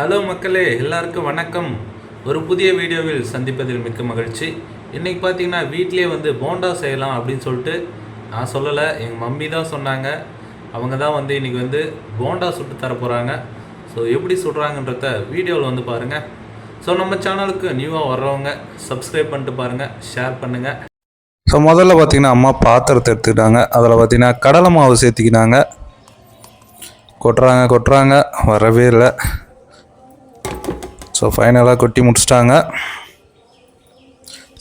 Hello மக்களே எல்லாருக்கும் வணக்கம். ஒரு புதிய வீடியோவில் சந்திப்பதில் மிக்க மகிழ்ச்சி. இன்றைக்கி பார்த்தீங்கன்னா வீட்டிலே வந்து போண்டா செய்யலாம் அப்படின்னு சொல்லிட்டு நான் சொல்லலை எங்கள் மம்மி தான் சொன்னாங்க. அவங்க தான் வந்து இன்றைக்கி வந்து போண்டா சுட்டு தர போகிறாங்க ஸோ எப்படி சுடுறாங்கன்றத வீடியோவில் வந்து பாருங்கள் ஸோ நம்ம சேனலுக்கு நியூவாக வர்றவங்க சப்ஸ்கிரைப் பண்ணிட்டு பாருங்கள் ஷேர் பண்ணுங்கள் ஸோ முதல்ல பார்த்தீங்கன்னா அம்மா பாத்திரத்தை எடுத்துக்கிட்டாங்க. அதில் பார்த்தீங்கன்னா கடலை மாவு சேர்த்திக்கினாங்க கொட்டுறாங்க கொட்டுறாங்க வரவே இல்லை. ஸோ ஃபைனலாக கொட்டி முடிச்சிட்டாங்க.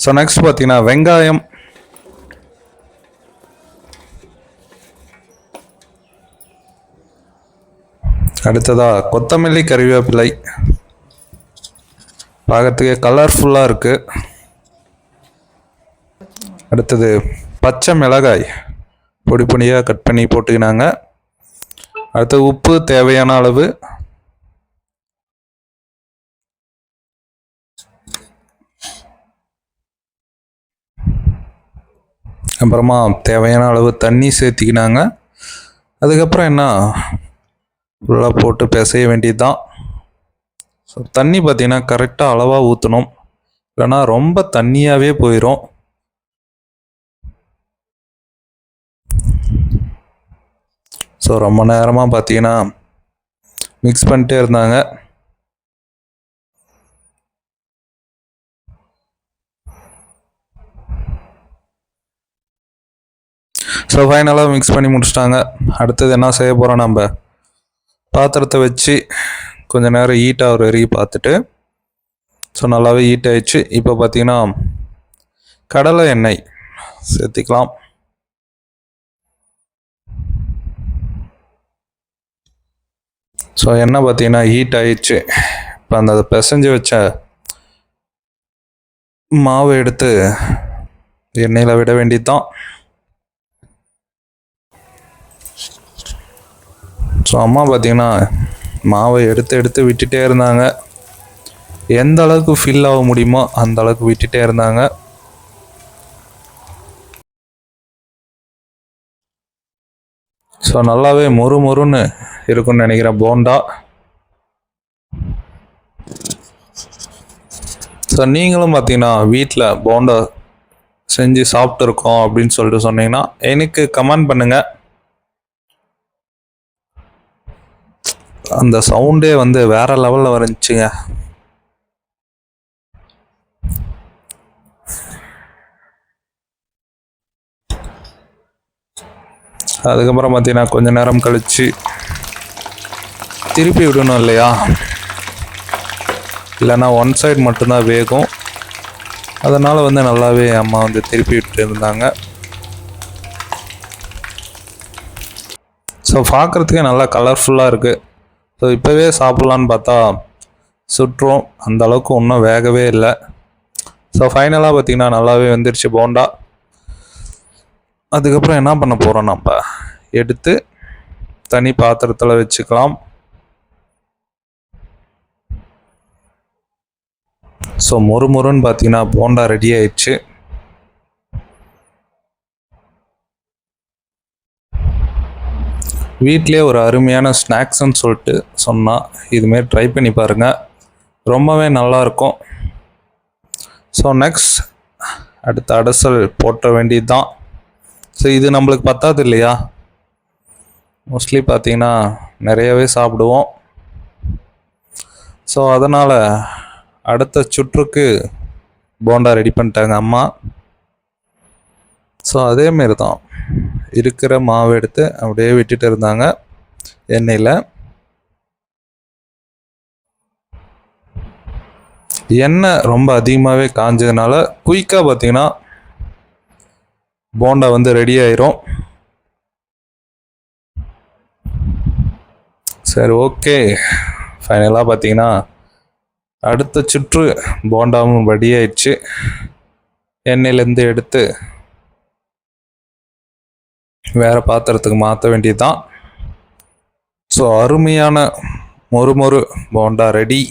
ஸோ நெக்ஸ்ட் பார்த்தீங்கன்னா வெங்காயம். அடுத்ததாக கொத்தமல்லி கறிவேப்பிலை. பார்க்கறதுக்கே கலர்ஃபுல்லாக இருக்குது அடுத்தது பச்சை மிளகாய். பொடி பொடியாக கட் பண்ணி போட்டுக்கினாங்க. அடுத்து உப்பு தேவையான அளவு. அப்புறமா தேவையான அளவு தண்ணி சேர்த்திக்கினாங்க. அதுக்கப்புறம் என்ன? ஃபுல்லாக போட்டு பிசைய வேண்டியது தான் ஸோ தண்ணி பார்த்தீங்கன்னா கரெக்டாக அளவாக ஊற்றணும் இல்லைன்னா ரொம்ப தண்ணியாகவே போயிடும் ஸோ ரொம்ப நேரமாக பார்த்தீங்கன்னா மிக்ஸ் பண்ணிட்டே இருந்தாங்க. ஸோ ஃபைனலாக மிக்ஸ் பண்ணி முடிச்சிட்டாங்க. அடுத்தது என்ன செய்ய போகிறோம் நம்ம? பாத்திரத்தை வச்சு கொஞ்சம் நேரம் ஹீட் ஆகிற வரைக்கும் பார்த்துட்டு ஸோ நல்லாவே ஹீட் ஆயிடுச்சு. இப்போ பார்த்தீங்கன்னா கடலை எண்ணெய் சேர்த்திக்கலாம். ஸோ எண்ணெய் பார்த்தீங்கன்னா ஹீட் ஆயிடுச்சு. இப்போ அந்த பிசைஞ்சு வச்ச மாவு எடுத்து எண்ணெயில் விட வேண்டியது தான் ஸோ அம்மா பார்த்தீங்கன்னா மாவை எடுத்து எடுத்து விட்டுட்டே இருந்தாங்க. எந்த அளவுக்கு ஃபில் ஆக முடியுமோ அந்த அளவுக்கு விட்டுட்டே இருந்தாங்க. ஸோ நல்லாவே மொறு மொறுன்னு இருக்கும்னு நினைக்கிறேன் போண்டா. ஸோ நீங்களும் பார்த்தீங்கன்னா வீட்டில் போண்டா செஞ்சு சாப்பிட்ருக்கோம் அப்படின்னு சொல்லிட்டு சொன்னீங்கன்னா எனக்கு கமெண்ட் பண்ணுங்கள் அந்த சவுண்டே வந்து வேற லெவலில் வந்துச்சுங்க அதுக்கப்புறம் பார்த்தீங்கன்னா கொஞ்ச நேரம் கழிச்சு திருப்பி விடணும் இல்லையா? இல்லைன்னா ஒன் சைடு மட்டும்தான் வேகும். அதனால் வந்து நல்லாவே அம்மா வந்து திருப்பி விட்டு இருந்தாங்க. ஸோ பார்க்குறதுக்கே நல்லா கலர்ஃபுல்லாக இருக்குது ஸோ இப்போவே சாப்பிட்லான்னு பார்த்தா சுற்றும் அந்த அளவுக்கு ஒன்றும் வேகவே இல்லை. ஸோ ஃபைனலாக பார்த்தீங்கன்னா நல்லாவே வந்துருச்சு போண்டா. அதுக்கப்புறம் என்ன பண்ண போகிறோம் நம்ம? எடுத்து தனி பாத்திரத்தில் வச்சுக்கலாம். ஸோ மொறு மொறுன்னு பார்த்தீங்கன்னா போண்டா ரெடி ஆயிடுச்சு. வீட்டிலே ஒரு அருமையான ஸ்நாக்ஸ்ன்னு சொல்லிட்டு சொன்னால் இதுமாரி ட்ரை பண்ணி பாருங்கள் ரொம்பவே நல்லாயிருக்கும். ஸோ நெக்ஸ்ட் அடுத்த அடசல் போட்ட வேண்டியது தான் ஸோ இது நம்மளுக்கு பத்தாது இல்லையா? மோஸ்ட்லி பார்த்தீங்கன்னா நிறையவே சாப்பிடுவோம். ஸோ அதனால் அடுத்த சுற்றுக்கு போண்டா ரெடி பண்ணிட்டாங்க அம்மா. ஸோ அதேமாரி தான் இருக்கிற மாவு எடுத்து அப்படியே விட்டுட்டு இருந்தாங்க. எண்ணெயில். எண்ணெய் ரொம்ப அதிகமாகவே காஞ்சதுனால குயிக்காக பார்த்தீங்கன்னா போண்டா வந்து ரெடி ஆயிரும். சரி ஓகே ஃபைனலாக பார்த்தீங்கன்னா அடுத்த சுற்று போண்டாவும் ரெடி ஆயிடுச்சு. எண்ணெயிலேருந்து எடுத்து வேறு பாத்திரத்துக்கு மாற்ற வேண்டியது தான் ஸோ அருமையான மொறு மொறு போண்டா ரெடி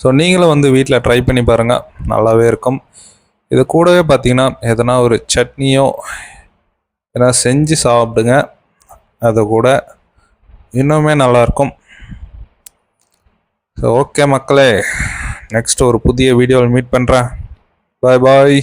ஸோ நீங்களும் வந்து வீட்டில் ட்ரை பண்ணி பாருங்கள் நல்லாவே இருக்கும். இது கூடவே பார்த்தீங்கன்னா எதனா ஒரு சட்னியோ எதனா செஞ்சு சாப்பிடுங்க. அது கூட இன்னுமே நல்லாயிருக்கும் ஸோ ஓகே மக்களே நெக்ஸ்ட் ஒரு புதிய வீடியோவில் மீட் பண்ணுறேன் பாய் பாய்